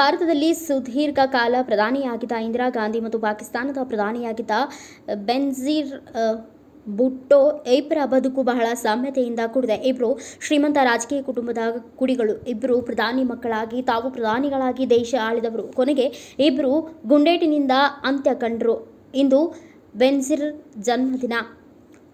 ಭಾರತದಲ್ಲಿ ಸುದೀರ್ಘ ಕಾಲ ಪ್ರಧಾನಿಯಾಗಿದ್ದ ಇಂದಿರಾ ಗಾಂಧಿ ಮತ್ತು ಪಾಕಿಸ್ತಾನದ ಪ್ರಧಾನಿಯಾಗಿದ್ದ ಬೆನ್ಜೀರ್ ಬುಟ್ಟೋ ಇಬ್ಬರ ಬದುಕು ಬಹಳ ಸಾಮ್ಯತೆಯಿಂದ ಕೂಡಿದೆ. ಇಬ್ಬರು ಶ್ರೀಮಂತ ರಾಜಕೀಯ ಕುಟುಂಬದ ಕುಡಿಗಳು ಇಬ್ಬರು ಪ್ರಧಾನಿ ಮಕ್ಕಳಾಗಿ, ತಾವು ಪ್ರಧಾನಿಗಳಾಗಿ ದೇಶ ಆಳಿದವರು. ಕೊನೆಗೆ ಇಬ್ಬರು ಗುಂಡೇಟಿನಿಂದ ಅಂತ್ಯ ಕಂಡರು. ಇಂದು ಬೆನ್ಸಿರ್ ಜನ್ಮದಿನ.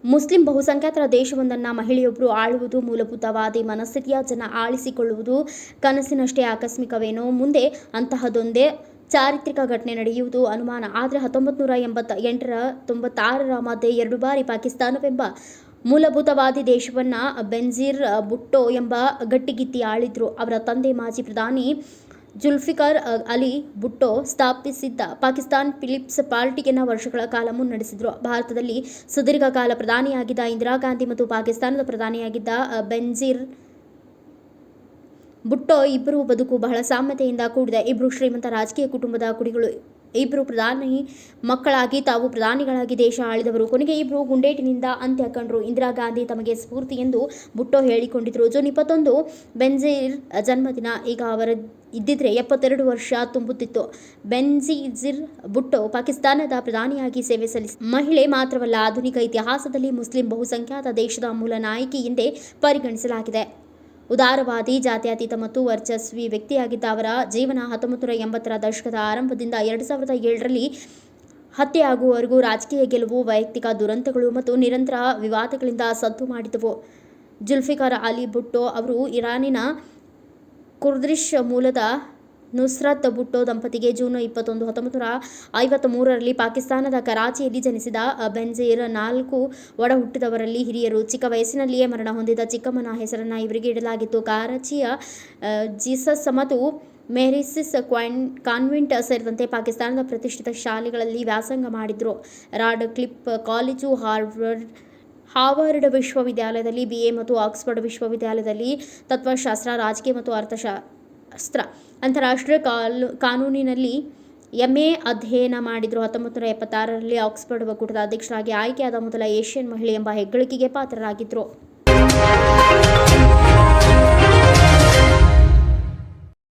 ಮುಸ್ಲಿಂ ಬಹುಸಂಖ್ಯಾತರ ದೇಶವೊಂದನ್ನು ಮಹಿಳೆಯೊಬ್ಬರು ಆಳುವುದು ಮೂಲಭೂತವಾದಿ ಮನಸ್ಥಿತಿಯ ಜನ ಆಳಿಸಿಕೊಳ್ಳುವುದು ಕನಸಿನಷ್ಟೇ ಆಕಸ್ಮಿಕವೇನೋ? ಮುಂದೆ ಅಂತಹದೊಂದೇ ಚಾರಿತ್ರಿಕ ಘಟನೆ ನಡೆಯುವುದು ಅನುಮಾನ. ಆದರೆ ಹತ್ತೊಂಬತ್ತು ನೂರ ಎಂಬತ್ತ ಎಂಟರ ತೊಂಬತ್ತಾರರ ಮಧ್ಯೆ ಎರಡು ಬಾರಿ ಪಾಕಿಸ್ತಾನವೆಂಬ ಮೂಲಭೂತವಾದಿ ದೇಶವನ್ನು ಬೆನ್ಜೀರ್ ಬುಟ್ಟೋ ಎಂಬ ಗಟ್ಟಿಗಿತ್ತಿ ಆಳಿದ್ರು. ಅವರ ತಂದೆ ಮಾಜಿ ಪ್ರಧಾನಿ ಜುಲ್ಫಿಕರ್ ಅಲಿ ಭುಟ್ಟೊ ಸ್ಥಾಪಿಸಿದ್ದ ಪಾಕಿಸ್ತಾನ್ ಫಿಲಿಪ್ಸ್ ಪಾರ್ಟಿಗೆನ ವರ್ಷಗಳ ಕಾಲ ಮುನ್ನಡೆಸಿದ್ರು. ಭಾರತದಲ್ಲಿ ಸುದೀರ್ಘ ಕಾಲ ಪ್ರಧಾನಿಯಾಗಿದ್ದ ಇಂದಿರಾ ಗಾಂಧಿ ಮತ್ತು ಪಾಕಿಸ್ತಾನದ ಪ್ರಧಾನಿಯಾಗಿದ್ದ ಬೆನ್ಜೀರ್ ಭುಟ್ಟೋ ಇಬ್ಬರು ಬದುಕು ಬಹಳ ಸಾಮ್ಯತೆಯಿಂದ ಕೂಡಿದೆ. ಇಬ್ಬರು ಶ್ರೀಮಂತ ರಾಜಕೀಯ ಕುಟುಂಬದ ಕುಡಿಗಳು ಇಬ್ಬರು ಪ್ರಧಾನಿ ಮಕ್ಕಳಾಗಿ, ತಾವು ಪ್ರಧಾನಿಗಳಾಗಿ ದೇಶ ಆಳಿದವರು. ಕೊನೆಗೆ ಇಬ್ಬರು ಗುಂಡೇಟಿನಿಂದ ಅಂತ್ಯ ಕಂಡರು ಇಂದಿರಾ ಗಾಂಧಿ ತಮಗೆ ಸ್ಫೂರ್ತಿ ಎಂದು ಬುಟ್ಟೋ ಹೇಳಿಕೊಂಡಿದ್ದರು ಜೂನ್ ಇಪ್ಪತ್ತೊಂದು ಬೆನ್ಜೀರ್ ಜನ್ಮದಿನ. ಈಗ ಅವರ ಇದ್ದಿದ್ರೆ ಎಪ್ಪತ್ತೆರಡು ವರ್ಷ ತುಂಬುತ್ತಿತ್ತು. ಬೆನ್ಜಿಜಿರ್ ಬುಟ್ಟೋ ಪಾಕಿಸ್ತಾನದ ಪ್ರಧಾನಿಯಾಗಿ ಸೇವೆ ಸಲ್ಲಿಸಿ ಮಹಿಳೆ ಮಾತ್ರವಲ್ಲ, ಆಧುನಿಕ ಇತಿಹಾಸದಲ್ಲಿ ಮುಸ್ಲಿಂ ಬಹುಸಂಖ್ಯಾತ ದೇಶದ ಮೂಲ ನಾಯಕಿ ಎಂದೇ ಪರಿಗಣಿಸಲಾಗಿದೆ. ಉದಾರವಾದಿ, ಜಾತ್ಯತೀತ ಮತ್ತು ವರ್ಚಸ್ವಿ ವ್ಯಕ್ತಿಯಾಗಿದ್ದ ಅವರ ಜೀವನ ಹತ್ತೊಂಬತ್ತು ನೂರ ಎಂಬತ್ತರ ದಶಕದ ಆರಂಭದಿಂದ ಎರಡು ಸಾವಿರದ ಏಳರಲ್ಲಿ ಹತ್ಯೆಯಾಗುವವರೆಗೂ ರಾಜಕೀಯ ಗೆಲುವು, ವೈಯಕ್ತಿಕ ದುರಂತಗಳು ಮತ್ತು ನಿರಂತರ ವಿವಾದಗಳಿಂದ ಸದ್ದು ಮಾಡಿದವು. ಜುಲ್ಫಿಕಾರ್ ಅಲಿ ಭುಟ್ಟೋ ಅವರು ಇರಾನಿನ ಕುರ್ದಿಶ್ ಮೂಲದ ನುಸ್ರತ್ ಭುಟ್ಟೋ ದಂಪತಿಗೆ ಜೂನ್ ಇಪ್ಪತ್ತೊಂದು, ಹತ್ತೊಂಬತ್ತು ನೂರ ಐವತ್ತ ಮೂರರಲ್ಲಿ ಪಾಕಿಸ್ತಾನದ ಕರಾಚಿಯಲ್ಲಿ ಜನಿಸಿದ ಬೆನ್ಜೀರ್ ನಾಲ್ಕು ಒಡ ಹುಟ್ಟಿದವರಲ್ಲಿ ಹಿರಿಯರು. ಚಿಕ್ಕ ವಯಸ್ಸಿನಲ್ಲಿಯೇ ಮರಣ ಹೊಂದಿದ ಚಿಕ್ಕಮ್ಮನ ಹೆಸರನ್ನು ಇವರಿಗೆ ಇಡಲಾಗಿತ್ತು. ಕರಾಚಿಯ ಜೀಸಸ್ ಮತ್ತು ಮೆರಿಸಿಸ್ ಕ್ವಾನ್, ಕಾನ್ವೆಂಟ್ ಸೇರಿದಂತೆ ಪಾಕಿಸ್ತಾನದ ಪ್ರತಿಷ್ಠಿತ ಶಾಲೆಗಳಲ್ಲಿ ವ್ಯಾಸಂಗ ಮಾಡಿದರು. Radcliffe college, Harvard Harvard ವಿಶ್ವವಿದ್ಯಾಲಯದಲ್ಲಿ ಬಿ ಎ ಮತ್ತು ಆಕ್ಸ್ಫರ್ಡ್ ವಿಶ್ವವಿದ್ಯಾಲಯದಲ್ಲಿ ತತ್ವಶಾಸ್ತ್ರ, ರಾಜಕೀಯ ಮತ್ತು ಅರ್ಥಶಾಸ್ತ್ರ ಅಂತಾರಾಷ್ಟ್ರೀಯ ಕಾಲು, ಕಾನೂನಿನಲ್ಲಿ ಎಂಎ ಅಧ್ಯಯನ ಮಾಡಿದ್ರು ಹತ್ತೊಂಬತ್ತು ನೂರ ಎಪ್ಪತ್ತಾರರಲ್ಲಿ ಆಕ್ಸ್ಫರ್ಡ್ ಒಕ್ಕೂಟದ ಅಧ್ಯಕ್ಷರಾಗಿ ಆಯ್ಕೆಯಾದ ಮೊದಲ ಏಷ್ಯನ್ ಮಹಿಳೆ ಎಂಬ ಹೆಗ್ಗಳಿಕೆಗೆ ಪಾತ್ರರಾಗಿದ್ದರು